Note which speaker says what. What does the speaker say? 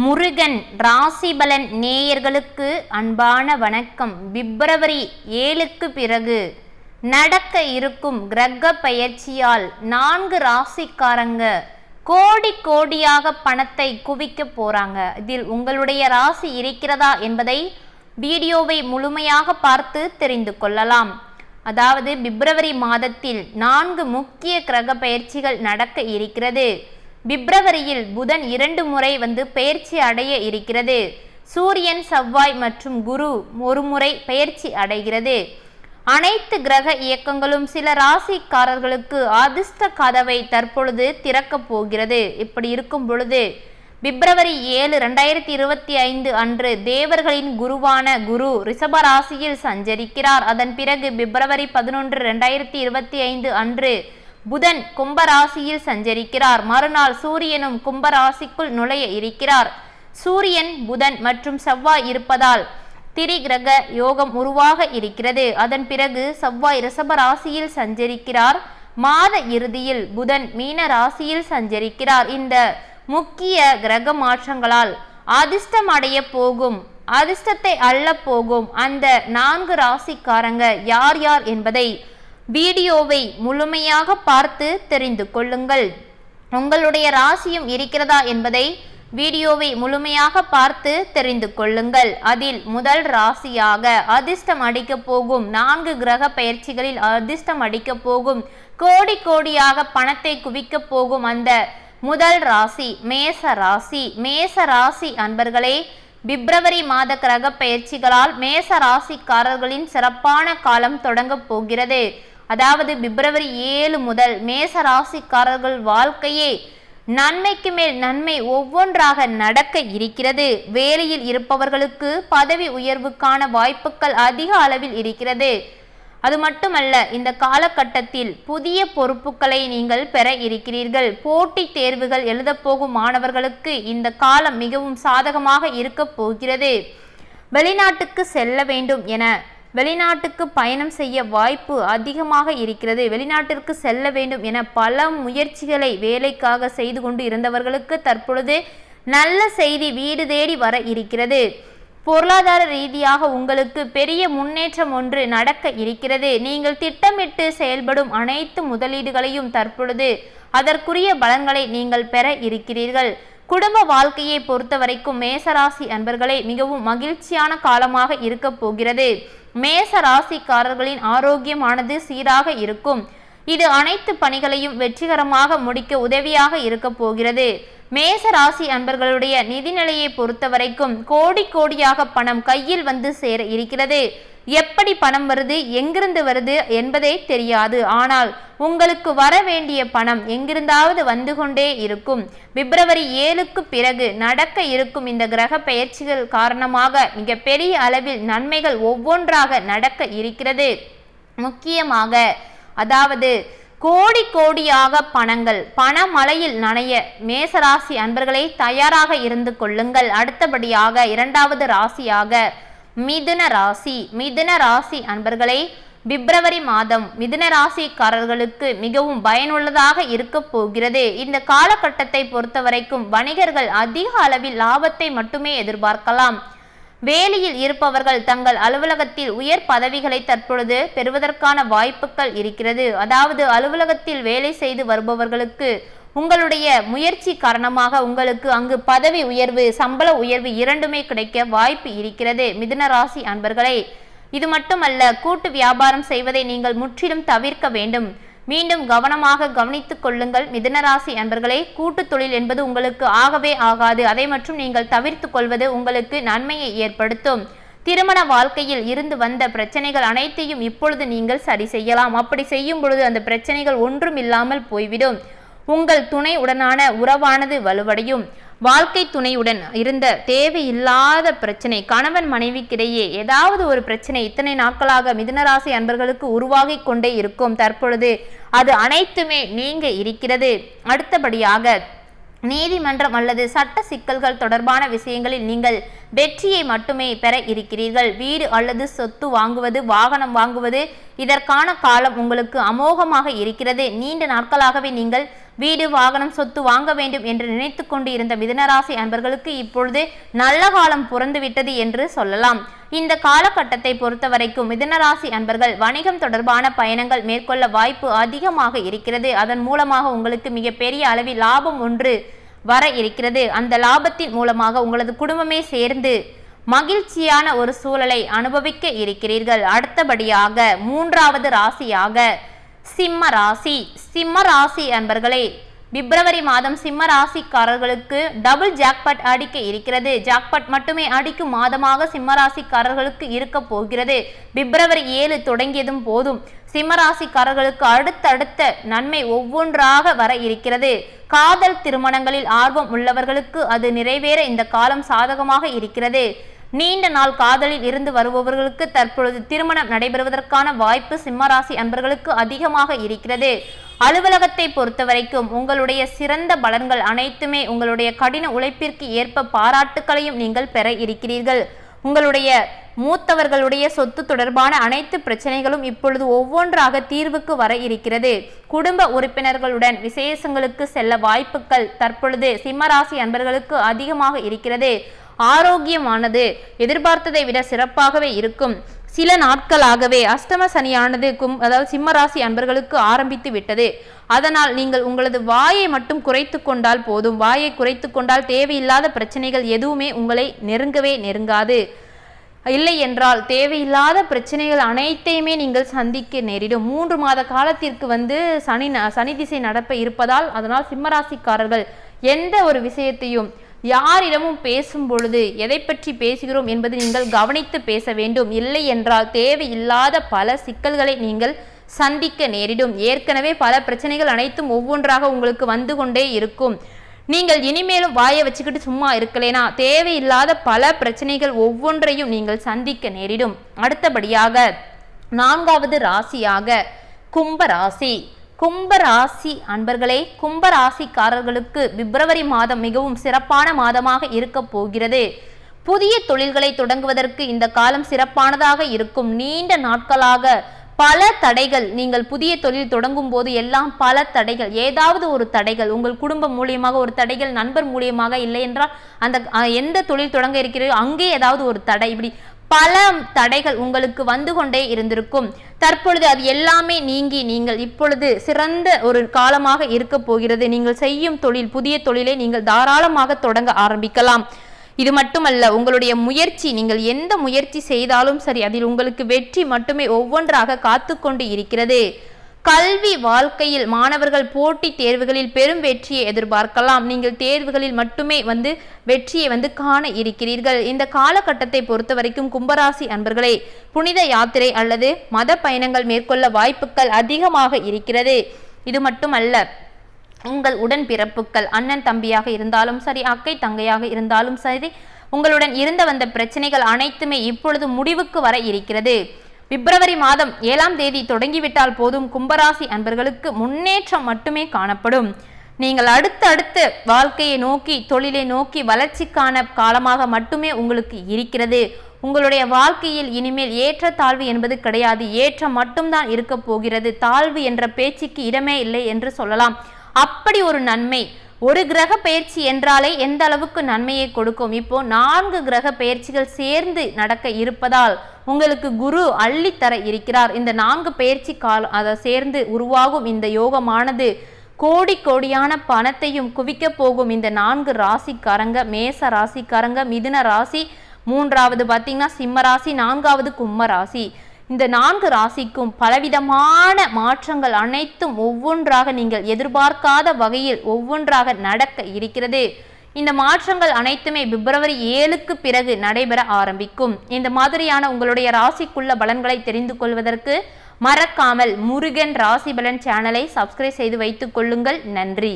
Speaker 1: முருகன் ராசிபலன் நேயர்களுக்கு அன்பான வணக்கம். பிப்ரவரி ஏழுக்கு பிறகு நடக்க இருக்கும் கிரக பயிற்சியால் நான்கு ராசிக்காரங்க கோடி கோடியாக பணத்தை குவிக்க போறாங்க. இதில் உங்களுடைய ராசி இருக்கிறதா என்பதை வீடியோவை முழுமையாக பார்த்து தெரிந்து கொள்ளலாம். அதாவது பிப்ரவரி மாதத்தில் நான்கு முக்கிய கிரக பயிற்சிகள் நடக்க இருக்கிறது. பிப்ரவரியில் புதன் இரண்டு முறை வந்து பெயர்ச்சி அடைய இருக்கிறது. சூரியன் செவ்வாய் மற்றும் குரு ஒரு முறை பெயர்ச்சி அடைகிறது. அனைத்து கிரக இயக்கங்களும் சில ராசிக்காரர்களுக்கு அதிர்ஷ்ட கதவை தற்பொழுது திறக்கப் போகிறது. இப்படி இருக்கும் பொழுது பிப்ரவரி ஏழு ரெண்டாயிரத்தி இருபத்தி ஐந்து அன்று தேவர்களின் குருவான குரு ரிஷப ராசியில் சஞ்சரிக்கிறார். அதன் பிறகு பிப்ரவரி பதினொன்று ரெண்டாயிரத்தி இருபத்தி ஐந்து அன்று புதன் கும்பராசியில் சஞ்சரிக்கிறார். மறுநாள் சூரியனும் கும்பராசிக்குள் நுழைய இருக்கிறார். சூரியன் புதன் மற்றும் செவ்வாய் இருப்பதால் திரிகிரக யோகம் உருவாக இருக்கிறது. அதன் பிறகு செவ்வாய் ரிஷப ராசியில் சஞ்சரிக்கிறார். மாத இறுதியில் புதன் மீன ராசியில் சஞ்சரிக்கிறார். இந்த முக்கிய கிரக மாற்றங்களால் அதிர்ஷ்டம் அடைய போகும் அதிர்ஷ்டத்தை அள்ள போகும் அந்த நான்கு ராசிக்காரங்க யார் யார் என்பதை வீடியோவை முழுமையாக பார்த்து தெரிந்து கொள்ளுங்கள். உங்களுடைய ராசியும் இருக்கிறதா என்பதை வீடியோவை முழுமையாக பார்த்து தெரிந்து கொள்ளுங்கள். அதில் முதல் ராசியாக அதிர்ஷ்டம் அடிக்கப் போகும் நான்கு கிரக பயிற்சிகளில் அதிர்ஷ்டம் அடிக்க போகும். கோடி கோடியாக பணத்தை குவிக்கப் போகும் அந்த முதல் ராசி மேச ராசி. மேச ராசி அன்பர்களே பிப்ரவரி மாத கிரக பயிற்சிகளால் மேச ராசிக்காரர்களின் சிறப்பான காலம் தொடங்கப் போகிறது. அதாவது பிப்ரவரி ஏழு முதல் மேச ராசிக்காரர்கள் வாழ்க்கையே நன்மைக்கு மேல் நன்மை ஒவ்வொன்றாக நடக்க இருக்கிறது. வேலையில் இருப்பவர்களுக்கு பதவி உயர்வுக்கான வாய்ப்புகள் அதிக அளவில் இருக்கிறது. அது மட்டுமல்ல இந்த காலகட்டத்தில் புதிய பொறுப்புகளை நீங்கள் பெற இருக்கிறீர்கள். போட்டித் தேர்வுகள் எழுதப்போகும் மாணவர்களுக்கு இந்த காலம் மிகவும் சாதகமாக இருக்கப் போகிறது. வெளிநாட்டுக்கு செல்ல வேண்டும் என வெளிநாட்டுக்கு பயணம் செய்ய வாய்ப்பு அதிகமாக இருக்கிறது. வெளிநாட்டிற்கு செல்ல வேண்டும் என பல முயற்சிகளை வேலைக்காக செய்து கொண்டு இருந்தவர்களுக்கு தற்பொழுது நல்ல செய்தி வீடு தேடி வர இருக்கிறது. பொருளாதார ரீதியாக உங்களுக்கு பெரிய முன்னேற்றம் ஒன்று நடக்க இருக்கிறது. நீங்கள் திட்டமிட்டு செயல்படும் அனைத்து முதலீடுகளையும் தற்பொழுது அதற்குரிய பலன்களை நீங்கள் பெற இருக்கிறீர்கள். குடும்ப வாழ்க்கையை பொறுத்தவரைக்கும் மேசராசி அன்பர்களே மிகவும் மகிழ்ச்சியான காலமாக இருக்கப் போகிறது. மேச ராசிக்காரர்களின் ஆரோக்கியமானது சீராக இருக்கும். இது அனைத்து பணிகளையும் வெற்றிகரமாக முடிக்க உதவியாக இருக்க போகிறது. மேச ராசி அன்பர்களுடைய நிதிநிலையை பொறுத்தவரைக்கும் கோடி கோடியாக பணம் கையில் வந்து சேர இருக்கிறது. எப்படி பணம் வருது எங்கிருந்து வருது என்பதே தெரியாது. ஆனால் உங்களுக்கு வர வேண்டிய பணம் எங்கிருந்தாவது வந்து கொண்டே இருக்கும். பிப்ரவரி ஏழுக்கு பிறகு நடக்க இருக்கும் இந்த கிரக பெயர்ச்சிகள் காரணமாக மிக பெரிய அளவில் நன்மைகள் ஒவ்வொன்றாக நடக்க இருக்கிறது. முக்கியமாக அதாவது கோடி கோடியாக பணங்கள் பணமழையில் நனைய மேசராசி அன்பர்களை தயாராக இருந்து கொள்ளுங்கள். அடுத்தபடியாக இரண்டாவது ராசியாக மிதுன ராசி. மிதுன ராசி அன்பர்களே பிப்ரவரி மாதம் மிதுன ராசிக்காரர்களுக்கு மிகவும் பயனுள்ளதாக இருக்க போகிறது. இந்த காலகட்டத்தை பொறுத்தவரைக்கும் வணிகர்கள் அதிக அளவில் லாபத்தை மட்டுமே எதிர்பார்க்கலாம். வேலையில் இருப்பவர்கள் தங்கள் அலுவலகத்தில் உயர் பதவிகளை தற்பொழுது பெறுவதற்கான வாய்ப்புகள் இருக்கிறது. அதாவது அலுவலகத்தில் வேலை செய்து வருபவர்களுக்கு உங்களுடைய முயற்சி காரணமாக உங்களுக்கு அங்கு பதவி உயர்வு சம்பள உயர்வு இரண்டுமே கிடைக்க வாய்ப்பு இருக்கிறது மிதுன ராசி அன்பர்களே. இது மட்டுமல்ல கூட்டு வியாபாரம் செய்வதை நீங்கள் முற்றிலும் தவிர்க்க வேண்டும். மீண்டும் கவனமாக கவனித்துக் கொள்ளுங்கள் மிதனராசி அன்பர்களே. கூட்டு தொழில் என்பது உங்களுக்கு ஆகவே ஆகாது. அதை மற்றும் நீங்கள் தவிர்த்து கொள்வது உங்களுக்கு நன்மையை ஏற்படுத்தும். திருமண வாழ்க்கையில் இருந்து வந்த பிரச்சனைகள் அனைத்தையும் இப்பொழுது நீங்கள் சரி செய்யலாம். அப்படி செய்யும் பொழுது அந்த பிரச்சனைகள் ஒன்றும் இல்லாமல் போய்விடும். உங்கள் துணையுடனான உறவானது வலுவடையும். வாழ்க்கை துணையுடன் இருந்த தேவையில்லாத பிரச்சனை கணவன் மனைவிக்கிடையே ஏதாவது ஒரு பிரச்சனை இத்தனை நாட்களாக மிதுனராசி அன்பர்களுக்கு உருவாகி கொண்டே இருக்கும் தற்பொழுது அது அனைத்துமே நீங்க இருக்கிறது. அடுத்தபடியாக நீதிமன்றம் அல்லது சட்ட சிக்கல்கள் தொடர்பான விஷயங்களில் நீங்கள் வெற்றியை மட்டுமே பெற இருக்கிறீர்கள். வீடு அல்லது சொத்து வாங்குவது வாகனம் வாங்குவது இதற்கான காலம் உங்களுக்கு அமோகமாக இருக்கிறது. நீண்ட நாட்களாகவே நீங்கள் வீடு வாகனம் சொத்து வாங்க வேண்டும் என்று நினைத்து கொண்டு இருந்த மிதனராசி அன்பர்களுக்கு இப்பொழுது நல்ல காலம் பிறந்துவிட்டது என்று சொல்லலாம். இந்த காலகட்டத்தை பொறுத்த வரைக்கும் மிதனராசி அன்பர்கள் வணிகம் தொடர்பான பயணங்கள் மேற்கொள்ள வாய்ப்பு அதிகமாக இருக்கிறது. அதன் மூலமாக உங்களுக்கு மிகப்பெரிய அளவில் லாபம் ஒன்று வர இருக்கிறது. அந்த லாபத்தின் மூலமாக உங்களது குடும்பமே சேர்ந்து மகிழ்ச்சியான ஒரு சூழலை அனுபவிக்க இருக்கிறீர்கள். அடுத்தபடியாக மூன்றாவது ராசியாக சிம்ம ராசி. சிம்ம ராசி அன்பர்களே பிப்ரவரி மாதம் சிம்ம ராசிக்காரர்களுக்கு டபுள் ஜாக்பட் அடிக்க இருக்கிறது. ஜாக்பட் மட்டுமே அடிக்கும் மாதமாக சிம்ம ராசிக்காரர்களுக்கு இருக்க போகிறது. பிப்ரவரி ஏழு தொடங்கியதும் போதும். சிம்ம ராசிக்காரர்களுக்கு அடுத்தடுத்த நன்மை ஒவ்வொன்றாக வர இருக்கிறது. காதல் திருமணங்களில் ஆர்வம் உள்ளவர்களுக்கு அது நிறைவேற இந்த காலம் சாதகமாக இருக்கிறது. நீண்ட நாள் காதலில் இருந்து வருபவர்களுக்கு தற்பொழுது திருமணம் நடைபெறுவதற்கான வாய்ப்பு சிம்மராசி அன்பர்களுக்கு அதிகமாக இருக்கிறது. அலுவலகத்தை பொறுத்தவரைக்கும் உங்களுடைய சிறந்த பலன்கள் அனைத்துமே உங்களுடைய கடின உழைப்பிற்கு ஏற்ப பாராட்டுக்களையும் நீங்கள் பெற இருக்கிறீர்கள். உங்களுடைய மூத்தவர்களுடைய சொத்து தொடர்பான அனைத்து பிரச்சனைகளும் இப்பொழுது ஒவ்வொன்றாக தீர்வுக்கு வர இருக்கிறது. குடும்ப உறுப்பினர்களுடன் விசேஷங்களுக்கு செல்ல வாய்ப்புகள் தற்பொழுது சிம்மராசி அன்பர்களுக்கு அதிகமாக இருக்கிறது. ஆரோக்கியமானது. எதிர்பார்த்ததை விட சிறப்பாகவே இருக்கும். சில நாட்களாகவே அஷ்டம சனியானது கும் அதாவது சிம்மராசி அன்பர்களுக்கு ஆரம்பித்து விட்டது. அதனால் நீங்கள் உங்களது வாயை மட்டும் குறைத்து கொண்டால் போதும். வாயை குறைத்து கொண்டால் தேவையில்லாத பிரச்சனைகள் எதுவுமே உங்களை நெருங்கவே நெருங்காது. இல்லை என்றால் தேவையில்லாத பிரச்சனைகள் அனைத்தையுமே நீங்கள் சந்திக்க நேரிடும். மூன்று மாத காலத்திற்கு வந்து சனி சனி திசை நடப்ப இருப்பதால் அதனால் சிம்மராசிக்காரர்கள் எந்த ஒரு விஷயத்தையும் யாரிடமும் பேசும் பொழுது எதை பற்றி பேசுகிறோம் என்பது நீங்கள் கவனித்து பேச வேண்டும். இல்லை என்றால் தேவையில்லாத பல சிக்கல்களை நீங்கள் சந்திக்க நேரிடும். ஏற்கனவே பல பிரச்சனைகள் அனைத்தும் ஒவ்வொன்றாக உங்களுக்கு வந்து கொண்டே இருக்கும். நீங்கள் இனிமேலும் வாயை வச்சுக்கிட்டு சும்மா இருக்கலேனா? தேவையில்லாத பல பிரச்சனைகள் ஒவ்வொன்றையும் நீங்கள் சந்திக்க நேரிடும். அடுத்தபடியாக நான்காவது ராசியாக கும்ப ராசி. கும்பராசி அன்பர்களே கும்பராசிக்காரர்களுக்கு பிப்ரவரி மாதம் மிகவும் சிறப்பான மாதமாக இருக்க போகிறது. புதிய தொழில்களை தொடங்குவதற்கு இந்த காலம் சிறப்பானதாக இருக்கும். நீண்ட நாட்களாக பல தடைகள் நீங்கள் புதிய தொழில் தொடங்கும் போது எல்லாம் பல தடைகள் ஏதாவது ஒரு தடைகள் உங்கள் குடும்பம் மூலியமாக ஒரு தடைகள் நண்பர் மூலியமாக இல்லை என்றால் அந்த எந்த தொழில் தொடங்க இருக்கிறதோ அங்கே ஏதாவது ஒரு தடை இப்படி பல தடைகள் உங்களுக்கு வந்து கொண்டே இருந்திருக்கும். தற்பொழுது அது எல்லாமே நீங்கி நீங்கள் இப்பொழுது சிறந்த ஒரு காலமாக இருக்க போகிறது. நீங்கள் செய்யும் தொழில் புதிய தொழிலை நீங்கள் தாராளமாக தொடங்க ஆரம்பிக்கலாம். இது மட்டுமல்ல உங்களுடைய முயற்சி நீங்கள் எந்த முயற்சி செய்தாலும் சரி அதில் உங்களுக்கு வெற்றி மட்டுமே ஒவ்வொன்றாக காத்து கொண்டு இருக்கிறது. கல்வி வாழ்க்கையில் மாணவர்கள் போட்டி தேர்வுகளில் பெரும் வெற்றியை எதிர்பார்க்கலாம். நீங்கள் தேர்வுகளில் மட்டுமே வந்து வெற்றியை வந்து காண இருக்கிறீர்கள். இந்த காலகட்டத்தை பொறுத்த வரைக்கும் கும்பராசி அன்பர்களே புனித யாத்திரை அல்லது மத பயணங்கள் மேற்கொள்ள வாய்ப்புகள் அதிகமாக இருக்கிறது. இது மட்டுமல்ல உங்கள் உடன் பிறப்புகள் அண்ணன் தம்பியாக இருந்தாலும் சரி அக்கை தங்கையாக இருந்தாலும் சரி உங்களுடன் இருந்த வந்த பிரச்சனைகள் அனைத்துமே இப்பொழுது முடிவுக்கு வர இருக்கிறது. பிப்ரவரி மாதம் ஏழாம் தேதி தொடங்கிவிட்டால் போதும். கும்பராசி அன்பர்களுக்கு முன்னேற்றம் மட்டுமே காணப்படும். நீங்கள் அடுத்தடுத்து வாழ்க்கையை நோக்கி தொழிலை நோக்கி வளர்ச்சிக்கான காலமாக மட்டுமே உங்களுக்கு இருக்கிறது. உங்களுடைய வாழ்க்கையில் இனிமேல் ஏற்ற தாழ்வு என்பது கிடையாது. ஏற்றம் மட்டும்தான் இருக்க போகிறது. தாழ்வு என்ற பேச்சுக்கு இடமே இல்லை என்று சொல்லலாம். அப்படி ஒரு நன்மை ஒரு கிரக பயிற்சி என்றாலே எந்த அளவுக்கு நன்மையை கொடுக்கும்? இப்போ நான்கு கிரக பயிற்சிகள் சேர்ந்து நடக்க இருப்பதால் உங்களுக்கு குரு அள்ளித்தர இருக்கிறார். இந்த நான்கு பயிற்சி கால அதை சேர்ந்து உருவாகும் இந்த யோகமானது கோடி கோடியான பணத்தையும் குவிக்க போகும் இந்த நான்கு ராசிக்காரங்க மேச ராசிக்காரங்க மிதுன ராசி மூன்றாவது பார்த்தீங்கன்னா சிம்ம ராசி நான்காவது கும்ம ராசி. இந்த நான்கு ராசிக்கும் பலவிதமான மாற்றங்கள் அனைத்தும் ஒவ்வொன்றாக நீங்கள் எதிர்பார்க்காத வகையில் ஒவ்வொன்றாக நடக்க இருக்கிறது. இந்த மாற்றங்கள் அனைத்துமே பிப்ரவரி ஏழுக்கு பிறகு நடைபெற ஆரம்பிக்கும். இந்த மாதிரியான உங்களுடைய ராசிக்குள்ள பலன்களை தெரிந்து கொள்வதற்கு மறக்காமல் முருகன் ராசி பலன் சேனலை சப்ஸ்கிரைப் செய்து வைத்துக் கொள்ளுங்கள். நன்றி.